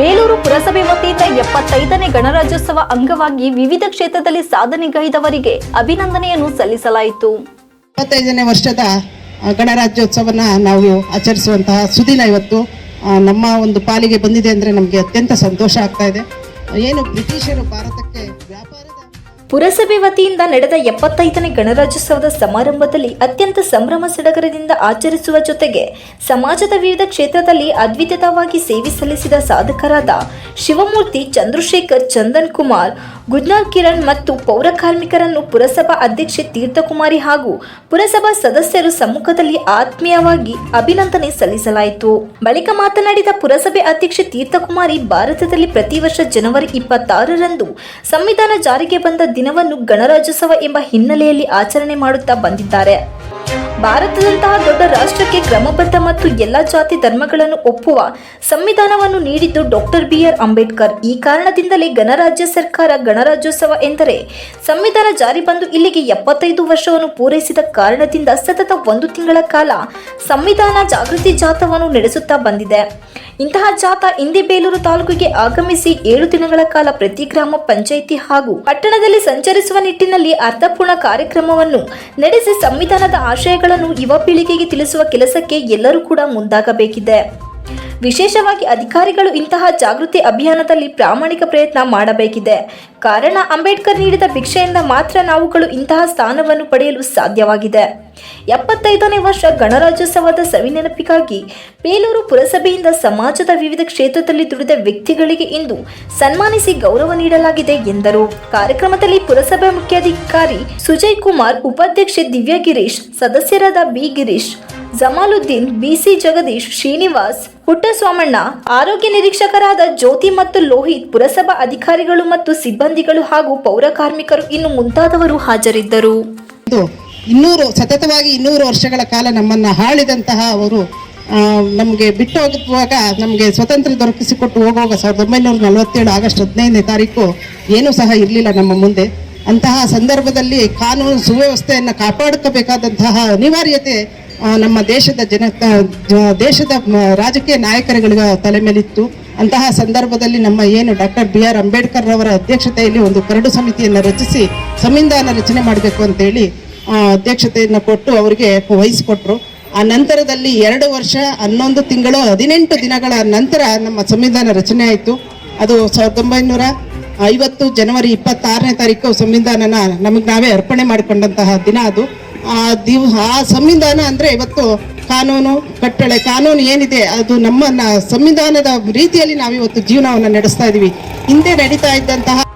ಬೇಲೂರು ಪುರಸಭೆ ವತಿಯಿಂದ ಎಪ್ಪತ್ತೈದನೇ ಗಣರಾಜ್ಯೋತ್ಸವ ಅಂಗವಾಗಿ ವಿವಿಧ ಕ್ಷೇತ್ರದಲ್ಲಿ ಸಾಧನೆಗೈದವರಿಗೆ ಅಭಿನಂದನೆಯನ್ನು ಸಲ್ಲಿಸಲಾಯಿತು. ಇಪ್ಪತ್ತೈದನೇ ವರ್ಷದ ಗಣರಾಜ್ಯೋತ್ಸವನ ನಾವು ಆಚರಿಸುವಂತಹ ಸುದಿನ ಇವತ್ತು ನಮ್ಮ ಒಂದು ಪಾಲಿಗೆ ಬಂದಿದೆ ಅಂದರೆ ನಮಗೆ ಅತ್ಯಂತ ಸಂತೋಷ ಆಗ್ತಾ ಇದೆ. ಏನು ಬ್ರಿಟಿಷರು ಭಾರತಕ್ಕೆ ಪುರಸಭೆ ವತಿಯಿಂದ ನಡೆದ ಎಪ್ಪತ್ತೈದನೇ ಗಣರಾಜ್ಯೋತ್ಸವದ ಸಮಾರಂಭದಲ್ಲಿ ಅತ್ಯಂತ ಸಂಭ್ರಮ ಸಡಗರದಿಂದ ಆಚರಿಸುವ ಜೊತೆಗೆ ಸಮಾಜದ ವಿವಿಧ ಕ್ಷೇತ್ರದಲ್ಲಿ ಅದ್ವಿತೀಯವಾಗಿ ಸೇವೆ ಸಲ್ಲಿಸಿದ ಸಾಧಕರಾದ ಶಿವಮೂರ್ತಿ ಚಂದ್ರಶೇಖರ್ ಚಂದನ್ ಕುಮಾರ್ ಗುಜ್ನಾಲ್ ಕಿರಣ್ ಮತ್ತು ಪೌರ ಕಾರ್ಮಿಕರನ್ನು ಪುರಸಭಾ ಅಧ್ಯಕ್ಷೆ ತೀರ್ಥಕುಮಾರಿ ಹಾಗೂ ಪುರಸಭಾ ಸದಸ್ಯರು ಸಮ್ಮುಖದಲ್ಲಿ ಆತ್ಮೀಯವಾಗಿ ಅಭಿನಂದನೆ ಸಲ್ಲಿಸಲಾಯಿತು. ಬಳಿಕ ಮಾತನಾಡಿದ ಪುರಸಭೆ ಅಧ್ಯಕ್ಷೆ ತೀರ್ಥಕುಮಾರಿ, ಭಾರತದಲ್ಲಿ ಪ್ರತಿ ವರ್ಷ ಜನವರಿ ಇಪ್ಪತ್ತಾರರಂದು ಸಂವಿಧಾನ ಜಾರಿಗೆ ಬಂದ ದಿನವನ್ನು ಗಣರಾಜ್ಯೋತ್ಸವ ಎಂಬ ಹಿನ್ನೆಲೆಯಲ್ಲಿ ಆಚರಣೆ ಮಾಡುತ್ತಾ ಬಂದಿದ್ದಾರೆ. ಭಾರತದಂತಹ ದೊಡ್ಡ ರಾಷ್ಟ್ರಕ್ಕೆ ಕ್ರಮಬದ್ಧ ಮತ್ತು ಎಲ್ಲ ಜಾತಿ ಧರ್ಮಗಳನ್ನು ಒಪ್ಪುವ ಸಂವಿಧಾನವನ್ನು ನೀಡಿದ್ದು ಡಾಕ್ಟರ್ ಬಿ ಆರ್ ಅಂಬೇಡ್ಕರ್. ಈ ಕಾರಣದಿಂದಲೇ ಗಣರಾಜ್ಯ ಸರ್ಕಾರ ಗಣರಾಜ್ಯೋತ್ಸವ ಎಂದರೆ ಸಂವಿಧಾನ ಜಾರಿ ಬಂದು ಇಲ್ಲಿಗೆ ಎಪ್ಪತ್ತೈದು ವರ್ಷವನ್ನು ಪೂರೈಸಿದ ಕಾರಣದಿಂದ ಸತತ ಒಂದು ತಿಂಗಳ ಕಾಲ ಸಂವಿಧಾನ ಜಾಗೃತಿ ಜಾಥಾವನ್ನು ನಡೆಸುತ್ತಾ ಬಂದಿದೆ. ಇಂತಹ ಜಾಥಾ ಇಂದಿಬೇಲೂರು ತಾಲೂಕಿಗೆ ಆಗಮಿಸಿ ಏಳು ದಿನಗಳ ಕಾಲ ಪ್ರತಿ ಗ್ರಾಮ ಪಂಚಾಯಿತಿ ಹಾಗೂ ಪಟ್ಟಣದಲ್ಲಿ ಸಂಚರಿಸುವ ನಿಟ್ಟಿನಲ್ಲಿ ಅರ್ಥಪೂರ್ಣ ಕಾರ್ಯಕ್ರಮವನ್ನು ನಡೆಸಿ ಸಂವಿಧಾನದ ಆಶಯಗಳನ್ನು ಯುವ ಪೀಳಿಗೆಗೆ ತಿಳಿಸುವ ಕೆಲಸಕ್ಕೆ ಎಲ್ಲರೂ ಕೂಡ ಮುಂದಾಗಬೇಕಿದೆ. ವಿಶೇಷವಾಗಿ ಅಧಿಕಾರಿಗಳು ಇಂತಹ ಜಾಗೃತಿ ಅಭಿಯಾನದಲ್ಲಿ ಪ್ರಾಮಾಣಿಕ ಪ್ರಯತ್ನ ಮಾಡಬೇಕಿದೆ. ಕಾರಣ, ಅಂಬೇಡ್ಕರ್ ನೀಡಿದ ಭಿಕ್ಷೆಯಿಂದ ಮಾತ್ರ ನಾವುಗಳು ಇಂತಹ ಸ್ಥಾನವನ್ನು ಪಡೆಯಲು ಸಾಧ್ಯವಾಗಿದೆ. ಎಪ್ಪತ್ತೈದನೇ ವರ್ಷ ಗಣರಾಜ್ಯೋತ್ಸವದ ಸವಿನೆನಪಿಗಾಗಿ ಬೇಲೂರು ಪುರಸಭೆಯಿಂದ ಸಮಾಜದ ವಿವಿಧ ಕ್ಷೇತ್ರದಲ್ಲಿ ದುಡಿದ ವ್ಯಕ್ತಿಗಳಿಗೆ ಇಂದು ಸನ್ಮಾನಿಸಿ ಗೌರವ ನೀಡಲಾಗಿದೆ ಎಂದರು. ಕಾರ್ಯಕ್ರಮದಲ್ಲಿ ಪುರಸಭೆ ಮುಖ್ಯಾಧಿಕಾರಿ ಸುಜಯ್ ಕುಮಾರ್, ಉಪಾಧ್ಯಕ್ಷೆ ದಿವ್ಯಾ ಗಿರೀಶ್ ಸದಸ್ಯರಾದ ಬಿ ಗಿರೀಶ್ ಜಮಾಲುದ್ದೀನ್, ಬಿಸಿ ಜಗದೀಶ್, ಶ್ರೀನಿವಾಸ್, ಪುಟ್ಟಸ್ವಾಮಣ್ಣ, ಆರೋಗ್ಯ ನಿರೀಕ್ಷಕರಾದ ಜ್ಯೋತಿ ಮತ್ತು ಲೋಹಿತ್, ಪುರಸಭಾ ಅಧಿಕಾರಿಗಳು ಮತ್ತು ಸಿಬ್ಬಂದಿಗಳು ಹಾಗೂ ಪೌರ ಕಾರ್ಮಿಕರು ಇನ್ನು ಮುಂತಾದವರು ಹಾಜರಿದ್ದರು. ಇನ್ನೂರು, ಸತತವಾಗಿ ಇನ್ನೂರು ವರ್ಷಗಳ ಕಾಲ ನಮ್ಮನ್ನು ಹಾಳಿದಂತಹ ಅವರು ನಮಗೆ ಬಿಟ್ಟು ಹೋಗುವಾಗ ನಮಗೆ ಸ್ವತಂತ್ರ ದೊರಕಿಸಿಕೊಟ್ಟು ಹೋಗುವಾಗ ಸಾವಿರದ ಒಂಬೈನೂರ ನಲವತ್ತೇಳು ಆಗಸ್ಟ್ ಹದಿನೈದನೇ ತಾರೀಕು ಏನೂ ಸಹ ಇರಲಿಲ್ಲ ನಮ್ಮ ಮುಂದೆ. ಅಂತಹ ಸಂದರ್ಭದಲ್ಲಿ ಕಾನೂನು ಸುವ್ಯವಸ್ಥೆಯನ್ನು ಕಾಪಾಡ್ಕೋಬೇಕಾದಂತಹ ಅನಿವಾರ್ಯತೆ ನಮ್ಮ ದೇಶದ ಜನ ದೇಶದ ರಾಜಕೀಯ ನಾಯಕರುಗಳ ತಲೆ ಮೇಲಿತ್ತು. ಅಂತಹ ಸಂದರ್ಭದಲ್ಲಿ ನಮ್ಮ ಏನು ಡಾಕ್ಟರ್ ಬಿ ಆರ್ ಅಂಬೇಡ್ಕರ್ ಅವರ ಅಧ್ಯಕ್ಷತೆಯಲ್ಲಿ ಒಂದು ಕರಡು ಸಮಿತಿಯನ್ನು ರಚಿಸಿ ಸಂವಿಧಾನ ರಚನೆ ಮಾಡಬೇಕು ಅಂತೇಳಿ ಅಧ್ಯಕ್ಷತೆಯನ್ನು ಕೊಟ್ಟು ಅವರಿಗೆ ವಹಿಸಿಕೊಟ್ರು. ಆ ನಂತರದಲ್ಲಿ ಎರಡು ವರ್ಷ, ಹನ್ನೊಂದು ತಿಂಗಳು, ಹದಿನೆಂಟು ದಿನಗಳ ನಂತರ ನಮ್ಮ ಸಂವಿಧಾನ ರಚನೆ ಆಯಿತು. ಅದು ಸಾವಿರದ ಒಂಬೈನೂರ ಐವತ್ತು ಜನವರಿ ಇಪ್ಪತ್ತಾರನೇ ತಾರೀಕು ಸಂವಿಧಾನನ ನಮಗೆ ನಾವೇ ಅರ್ಪಣೆ ಮಾಡಿಕೊಂಡಂತಹ ದಿನ ಅದು. ಆ ದಿವ್, ಆ ಸಂವಿಧಾನ ಅಂದರೆ ಇವತ್ತು ಕಾನೂನು, ಕಟ್ಟಳೆ ಕಾನೂನು ಏನಿದೆ, ಅದು ನಮ್ಮನ್ನ ಸಂವಿಧಾನದ ರೀತಿಯಲ್ಲಿ ನಾವಿವತ್ತು ಜೀವನವನ್ನು ನಡೆಸ್ತಾ ಇದ್ದೀವಿ ಹಿಂದೆ ನಡೀತಾ ಇದ್ದಂತಹ